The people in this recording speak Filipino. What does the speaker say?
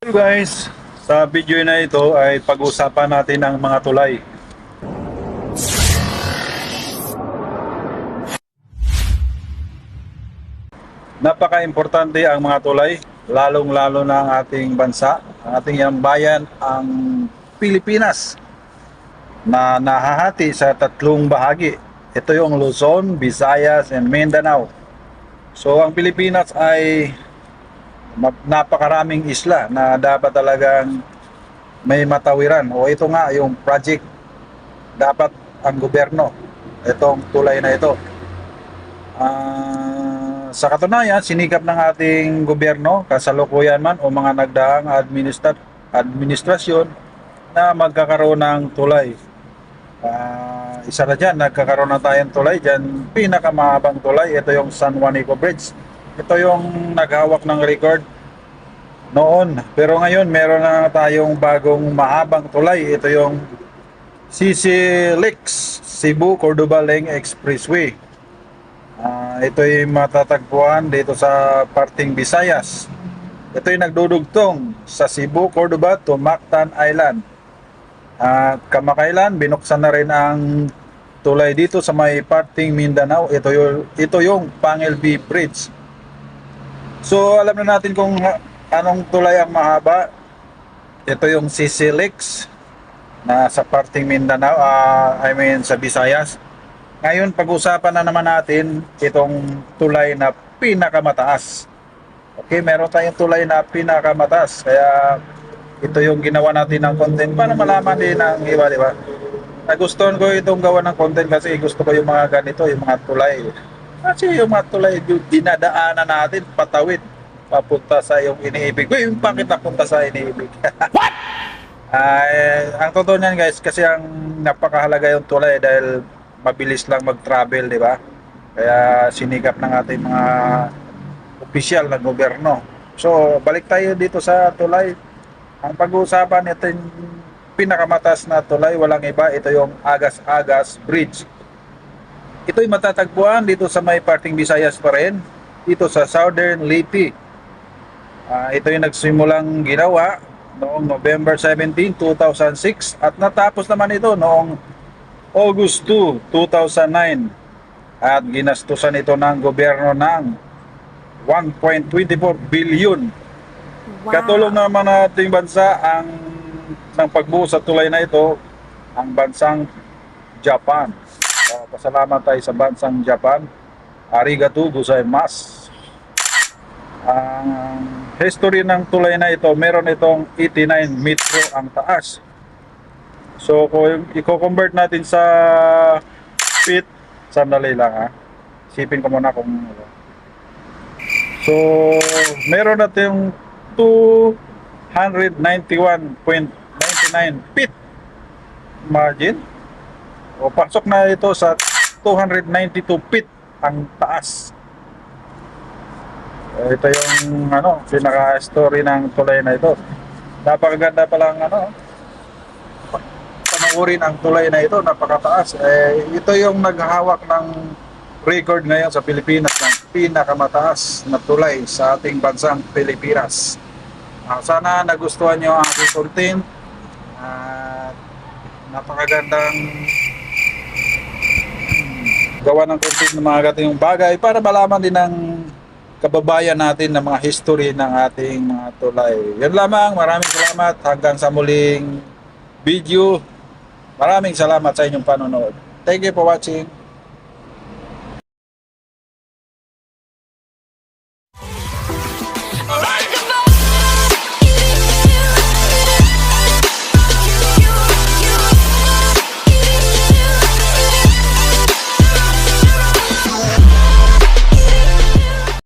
Hello guys, sa video na ito ay pag-usapan natin ang mga tulay. Napaka-importante ang mga tulay, lalong-lalo na ang ating bansa, ang ating bayan, ang Pilipinas na nahahati sa tatlong bahagi. Ito yung Luzon, Visayas, and Mindanao. So ang Pilipinas ay napakaraming isla na dapat talagang may matawiran. O ito nga yung project dapat ang gobyerno itong tulay na ito. Ah, sa katunayan, sinikap ng ating gobyerno, kasalukuyan man o mga nagdaang administrat administrasyon na magkakaroon ng tulay. Ah, isa na dyan, nagkakaroon na tayong tulay dyan. Pinakamahabang tulay, ito yung San Juanico Bridge. Ito yung naghawak ng record noon. Pero ngayon, meron na tayong bagong mahabang tulay. Ito yung CC Lex Cebu Cordoba Leng Expressway. Ah, ito yung matatagpuan dito sa parting Visayas. Ito yung nagdudugtong sa Cebu, Cordoba to Mactan Island. At kamakailan, binuksan na rin ang tulay dito sa may parting Mindanao. Ito yung, ito yung Pangil B Bridge. So alam na natin kung anong tulay ang mahaba. Ito yung Sisilix na sa parting Mindanao, ah, I mean sa Visayas. Ngayon pag-usapan na naman natin itong tulay na pinakamataas. Okay, meron tayong tulay na pinakamataas. Kaya ito yung ginawa natin ng content para malaman din ng iba, di ba? Nagustuhan ko itong gawa ng content kasi gusto ko yung mga ganito, yung mga tulay. Kasi yung mga tulay, yung dinadaanan natin, patawid, papunta sa yung iniibig. Uy, yung bakit napunta sa iniibig? What? Ay, ang totoo niyan guys, kasi ang napakahalaga yung tulay dahil mabilis lang mag-travel, di ba? Kaya sinikap ng ating mga opisyal ng gobyerno. So, balik tayo dito sa tulay. Ang pag-uusapan ito yung pinakamatas na tulay, walang iba, ito yung Agas-Agas Bridge. Ito'y matatagpuan dito sa may parting Visayas pa rin, dito sa Southern Leyte. Ah, ito yung nagsimulang ginawa noong November 17, 2006 at natapos naman ito noong August 2, 2009 at ginastusan ito ng gobyerno ng 1.24 billion Wow. Katulong naman ng ating bansa ang ng pagbuo sa tulay na ito ang bansang Japan. Pasalamat tayo sa bansang Japan. Arigato gozaimasu. Ang history ng tulay na ito, meron itong 89 metro ang taas. So kung i-convert natin sa feet, sandali lang ha. Sipin ko muna kung ano. So, meron natin 291.99 feet margin. O pasok na ito sa 292 feet ang taas. Ito yung ano, pinaka-story ng tulay na ito. Napakaganda pa lang ano, panoorin ang tulay na ito, napakataas. Eh, ito yung naghahawak ng record ngayon sa Pilipinas ng pinakamataas na tulay sa ating bansang Pilipinas. Ah, sana nagustuhan nyo ang aking content. At napakagandang gawa ng content ng mga ganitong bagay para malaman din ng kababayan natin ng mga history ng ating mga tulay. Yan lamang. Maraming salamat. Hanggang sa muling video. Maraming salamat sa inyong panonood. Thank you for watching.